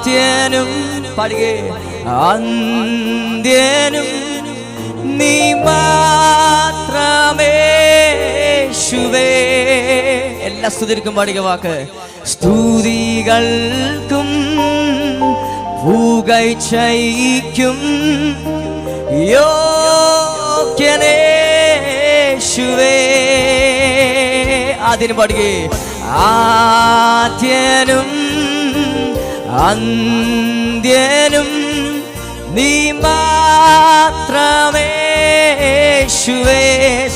ആദ്യനും പാടുകേ അന്ത്യനും നീ മാത്രമേ എല്ലാ സ്തുതിക്കും പാടിക വാക്ക്. സ്തുതികൾക്കും പൂകൈച്ചയ്ക്കും യോഗ്യനേശുവേ. ആദ്യനും പാടുകേ ആദ്യനും അന്ത്യനും നീ മാത്രമേശുവേ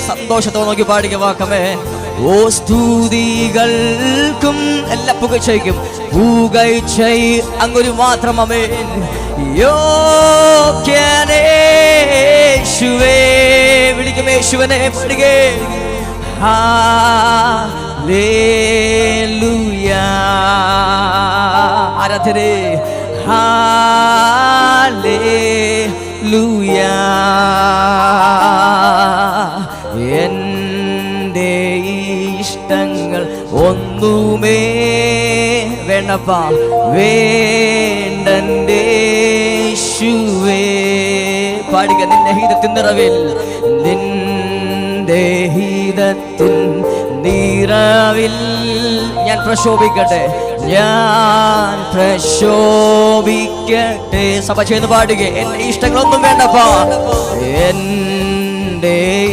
സന്തോഷത്തോടെ നോക്കി പാടിക വാക്കമേ ഓ സ്തുതികൾക്കും എല്ലാ പുകഴ്ചയ്ക്കും പുകഴ്ചൈ അങ്ങൊരു മാത്രം അമേ യോഗ്യനേശുവേ വിളിക്കുമേശുവനെ പാടുകേ. ഹാലേലൂയ ആരാധനേ ഹാലേലൂയ എന്റെ ഇഷ്ടങ്ങൾ ഒന്നുമേ വേണ്ടപ്പ. വേണ്ടന്റെ ശുവേ പാടുക നിന്റെ ഹീതത്തിൻ നിറവിൽ. നിന്റെ ഹിതത്തിൻ നിറവിൽ ഞാൻ പ്രശോഭിക്കട്ടെ. ഞാൻ പ്രശോഭിക്കട്ടെ. സഭ ചെയ്ത് പാടുക. എന്റെ ഇഷ്ടങ്ങളൊന്നും വേണ്ടപ്പാ. എന്റെ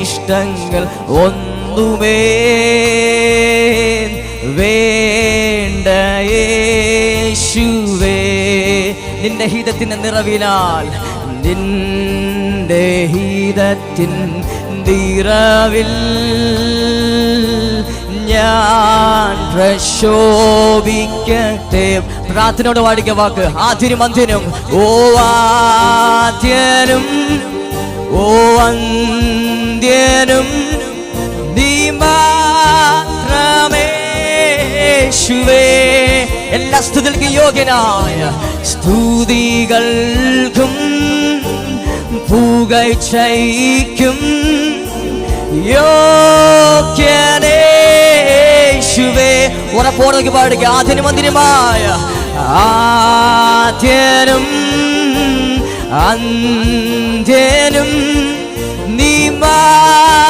ഇഷ്ടങ്ങൾ ഒന്നുമേ വേണ്ട യേശുവേ. നിന്റെ ഹിതത്തിന്റെ നിറവിലാൽ നിന്റെ ഹിതത്തിൻ നിറവിൽ ഞാൻ പ്രാർത്ഥനയോട് പാടിക്ക വാക്ക്. ആദ്യനും അന്ത്യനും. ഓ ആദ്യനും ഓ അന്ത്യനും നീ എല്ലാ സ്തുതികൾക്കും യോഗ്യനായ സ്തുതികൾക്കും പുകഴ്ചയ്ക്കും യോഗ്യനേശുവേ ഉറപ്പോടേക്ക് പാടുക. ആദ്യനും അന്തിനുമായ ആദ്യനും അന്ത്യനും നീ മാത്രമേശുവേ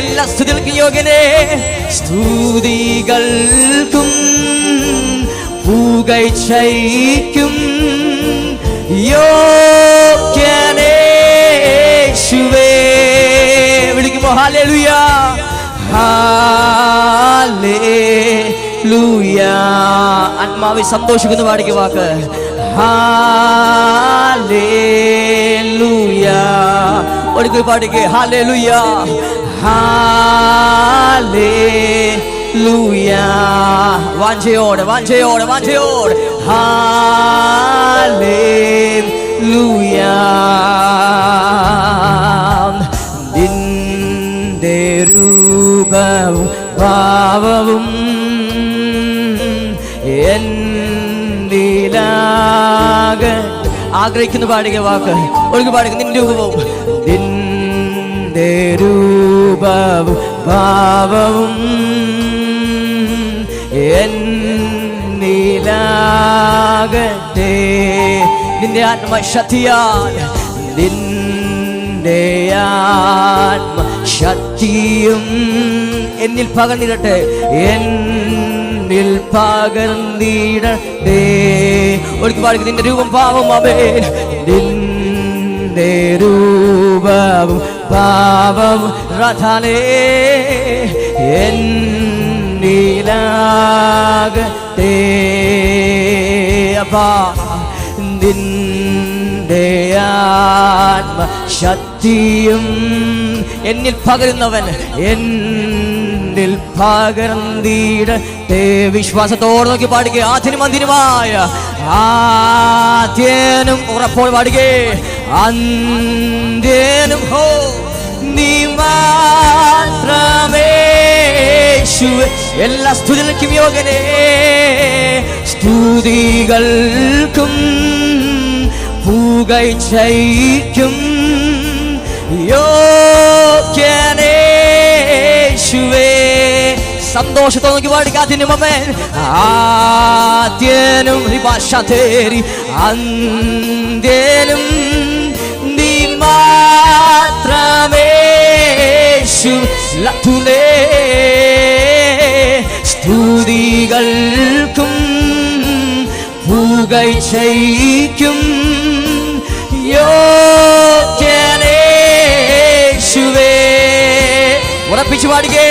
എല്ലാ സ്തുതികൾക്കും യോഗ്യനെ സ്തുതികൾക്കും പുകഴ്ചയ്ക്കും യോഗ്യനേശുവേ വിളിക്കുമ്പോ ഹാലേലുയ ആത്മാവിൽ സന്തോഷിക്കുന്ന പാടിക്ക് വാക്ക്. ഹാലേലുയ ഒടുക്കി പാടിക്ക്. ഹാലേലുയ ഹാലേലുയ വാഞ്ചയോടെ വാഞ്ചയോടെ വാഞ്ചയോടെ. ഹാലേലുയ രൂപവും ഭാവവും എന്തിലാക ആഗ്രഹിക്കുന്നു പാടുക വാക്ക്. ഒഴുകി പാടുക. നിന്റെ രൂപവും. നിന്റെ രൂപവും ഭാവവും എന്നിലാകട്ടെ നിന്റെ ആത്മശക്തിയാൽ നിന്റെ ആത്മശക്തിയും എന്നിൽ പകർന്നിടട്ടെ. എന്നിൽ പകർന്നിടട്ടെ. പാടുക നിന്റെ രൂപം പാവം അവേ നിന്റെ രൂപവും പാവം റഥാനേ എന്നിലാകട്ടെ. അപ്പാ നിന്റെ ആത്മശക്തിയും എന്നിൽ പകരുന്നവൻ എന്നിൽ ദേ വിശ്വാസത്തോടെ നോക്കി പാടുക. ആദ്യനും അന്തിനുമായ ആദ്യനും ഉറപ്പോൾ പാടുകേ. അന്ത്യനും ഹോ നീ മാത്രമേശു എല്ലാ സ്തുതികൾക്കും യോഗനെ സ്തുതികൾക്കും പൂകൈ ചൈക്കും യോഗ്യനേശുവേ സന്തോഷത്തോടെ നോക്കി പാടിക്കാത്തിന് മമ്മേ. ആദ്യനും മാത്രമേശു ലത്തുലേ സ്തുതികൾക്കും ഉറപ്പിച്ചു പാടുകേ.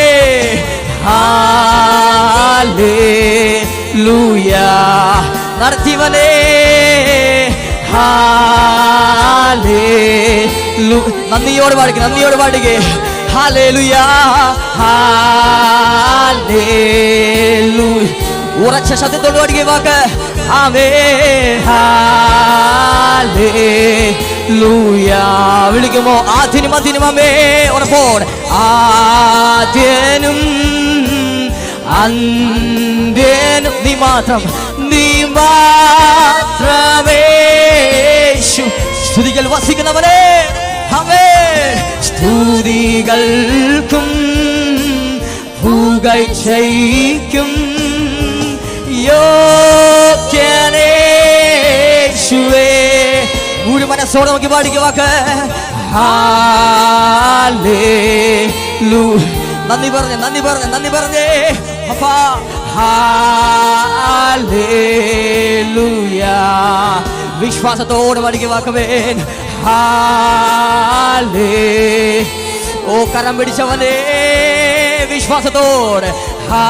ഹാലേലൂയ നടത്തിവനേ ഹാലേലു നന്ദിയോട് പാടുക നന്ദിയോട് പാടുക ഹാലേലുയ ഹാലേലു ഉറച്ച ശബ്ദത്തോട് പാടുക വാക്ക്. ആമേ. ഹാലേലൂയ വിളിക്കുമോ? ആദ്യനും അധിനും അമേ ഉറപ്പോട്. ആദ്യനും അന്ത്യനും നീ മാത്രം നീ മാത്രമേശു സ്തുതികൾ വസിക്കുന്നവരെ അവേ സ്തുതികൾക്കും പുകഴ്ചയ്ക്കും യോഗ്യനേശുവേ. ഒരു മനസ്സോടെ നോക്കി പാടിക്കുക വാക്ക്. ഹാലേലൂ നന്ദി പറഞ്ഞേ നന്ദി പറഞ്ഞേ നന്ദി പറഞ്ഞേ. അപ്പാ ഹാലേലൂയ വിശ്വാസത്തോടെ മടിക്ക് വാക്കുവേൻ ഹാലേ ഓ കരം പിടിച്ചവനേ വിശ്വാസത്തോടെ ഹാലേലൂയ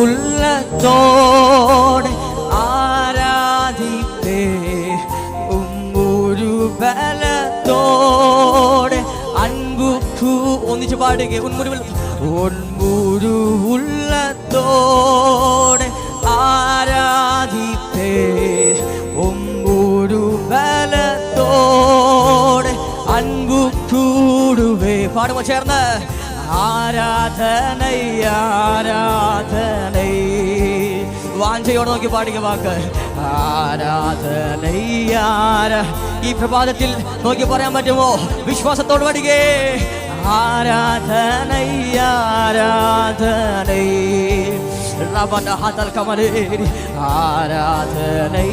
ഉള്ളത്തോടെ ആരാധിപ്പേ ഒന്നിച്ച് പാടുക. ഉൺമുരുവിൽ ഉള്ളത്തോടെ ആരാധിപ്പേ. ഒമ്പുരു ബലത്തോടെ അൻപു കൂടുവേ പാടുമോ ചേർന്ന്. ആരാധനൈ ആരാധനൈ. വാഞ്ചയോട് നോക്കി പാടിക വാക്ക്. ആരാധനൈ ഈ പ്രഭാതത്തിൽ നോക്കി പറയാൻ പറ്റുമോ? വിശ്വാസത്തോട് പാടികേ. ആരാധനൈ ആരാധനൈ. റബന ഹതൽ കമലേരി ആരാധനൈ.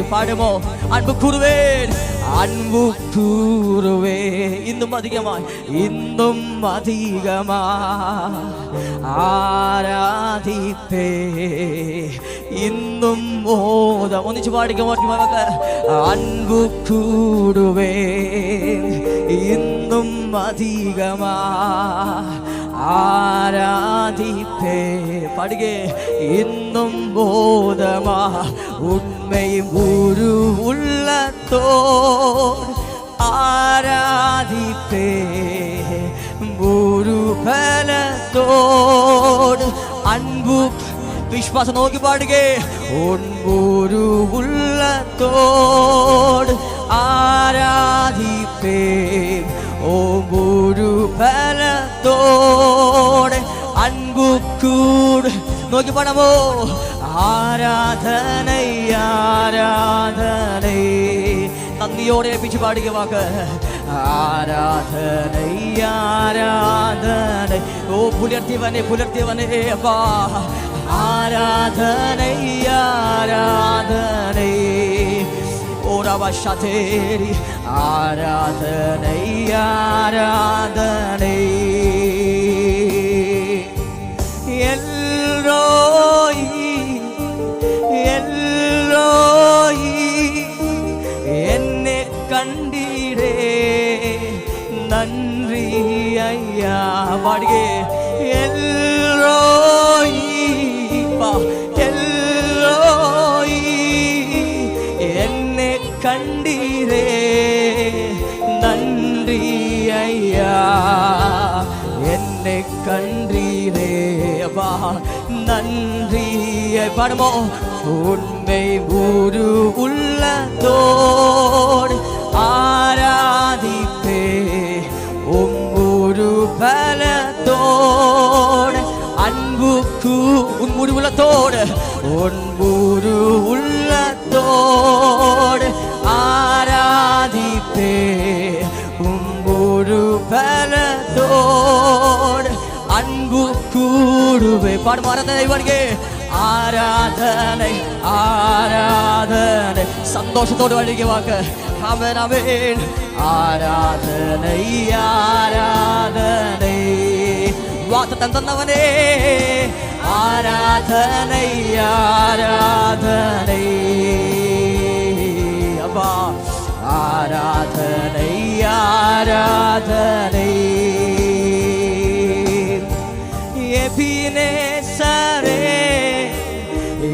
പാടുമോ? അൻപു കുറുവേൻ അൻപു കൂറുവേ ഇന്നും അധികമായി ഇന്നും അധികമാ ആരാധിപ്പേ. ഇന്നും മോദം ഒന്നിച്ച് പാടിക്കാൻ പറ്റുമോ നമുക്ക് അൻപു കൂടുവേ. ഇന്നും അധികമാ. ആരാധിപ്പേ. പാടുകേ ഇന്നും ബോധമാ. ഉണ്മയും ഒരു ഉള്ളത്തോ. ആരാധിപ്പേ. ഒരു ഫലത്തോട് അൻപു വിശ്വാസം നോക്കി പാടുകേ. ഒൻപൊരു ഉള്ളത്തോട് ആരാധിപ്പേ? ഓമ്പൊരു ഫലത്തോടെ അൻപുക്കൂട്. കൂട് നോക്കി പാടമോ? ആരാധനൈ ആരാധനൈ. നന്ദിയോടെ ഏൽപ്പിച്ച് പാടുക വാക്ക്. ആരാധനൈ ആരാധനൈ. ഓ പുലർത്തിയവനെ പുലർത്തിയവനെ അപ്പാ. ஆராதனை ஆராதனை. ஓரவசதேரி ஆராதனை ஆராதனை எல்லோயி எல்லோயி என்னை கண்டீரே நன்றி ஐயா பாடுகே. எல்லோ கன்றீரே அப்பா. நன்றியை பாடுமோ உண்மை ஒரு உள்ளதோடு ஆராதிப்பே. உம்முரு பலத்தோடு அன்புக்கு உன் முடிவுள்ளத்தோடு പാട് മറന്ന ദൈവനിക്ക് ആരാധന ആരാധന. സന്തോഷത്തോട് വഴിക്ക് വാക്ക്. അവൻ അവൻ. ആരാധന ആരാധന. വാത്തത്തം തന്നവനേ ആരാധന ആരാധന. അപ്പാ. ആരാധന ആരാധന. fine sare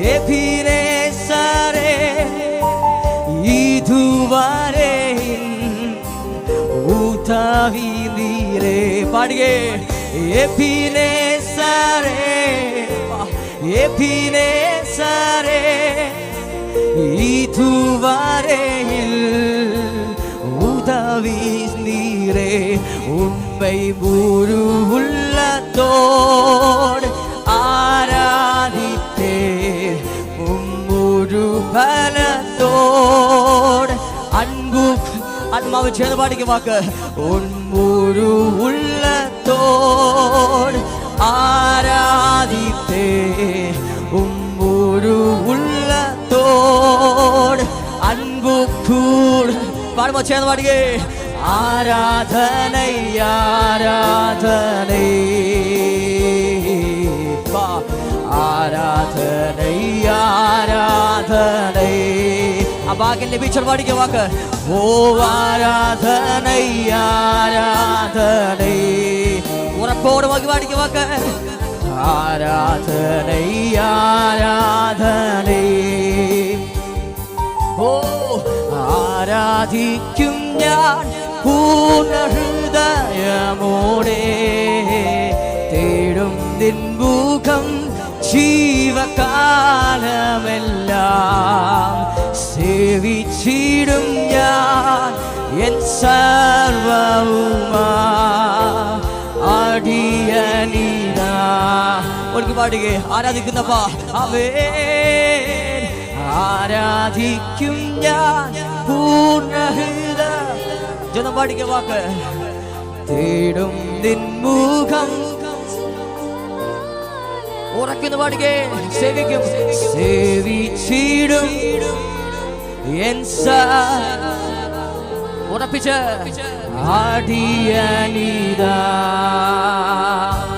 e fine sare இதுவரே ஊதாவிரே பாடுகே எபினே சாரே எபினே சாரே இதுவரே உதவி நீரே உண்மை முழு உள்ள സ്തുതിയോർ ആരാധിത്തേ? മുമ്പൊരു അൻപു ആത്മാവ് ചേർന്ന് പാടിക്ക് വാക്ക്. ഒൻപൊരു ഉള്ളത്തോർ ആരാധിത്തേ? ഉമ്പൊരു ഉള്ളത്തോർ അൻപു പാടുമ്പോ ചേർന്ന് പാടുകേ ആരാധന ബീച്ചർ പാടിക്ക വാക്ക്. ഓ ആരാധന ആരാധന ഉറപ്പോട് വാക്കി പാടിക്ക വാക്ക്. ആരാധനൈ ആരാധനൈ ഓ ആരാധിക്കും ഞാൻ പൂർണ ഹൃദയമോടെ തേടും നിൻമുഖം ജീവകാലമെല്ലാം സേവിച്ചിടും ഞാൻ എൻ സർവവുമാ. അടിയനിതാ. ഒരിക്കൽ പാടുകയെ ആരാധിക്കുന്നപ്പാ? അവേ ആരാധിക്കും ഞാൻ. പൂർണഹൃദ ജനം പാടിക്കുക വാക്ക്. തേടും നിൻമുഖം ഉറക്കുന്ന പാടുകേ. സേവിക്കും. സേവിച്ചിടും. ഉറപ്പിച്ച്. ആടിയനിതാ.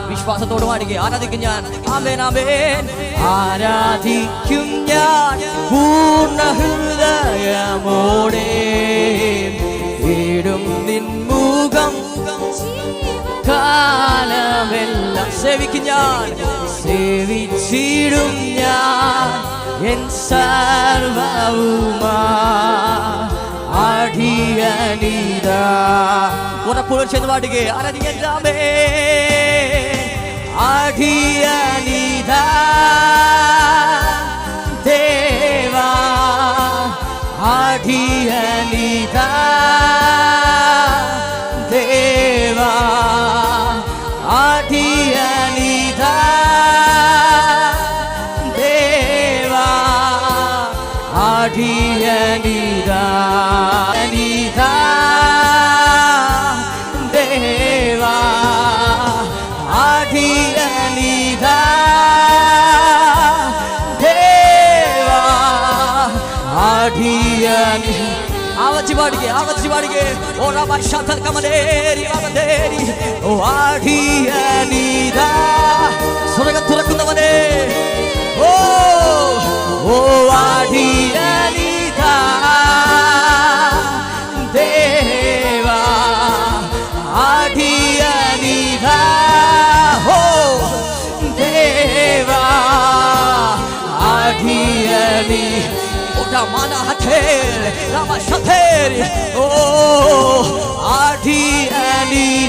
വിശ്വാസത്തോട് പാടുക. ആരാധിക്കും ഞാൻ. ആമേൻ ആമേൻ. ആരാധിക്കും ഞാൻ. പൂർണ ഹൃദയമോടെ വീടും നിൻമുഖം കാലമെല്ലാം സേവിക്കും ഞാൻ. സേവിച്ചിടും ഞാൻ എൻ സർവവുമാ. അടിയനിതാ. ഉറപ്പുകൾ ചെന്ന് പാടുക. ആരാധിക്കാൻ രാമേ അടിയനിതാ. ദേവാ. അടിയനിതാ. అని ఆవచ్చివాడికి ఆవచ్చివాడికి ఓ రాబా శాతం కమలేరి అవదేరి ఓ ఆడి అనిదా సురగ తురకుందమనే ఓ ఓ ఆడి అనిదా దేవా ఆడి అనిదా ఓ దేవా ఆడి అనిదా جمانا هتھیل راما شتھیل أو آٹھی اینی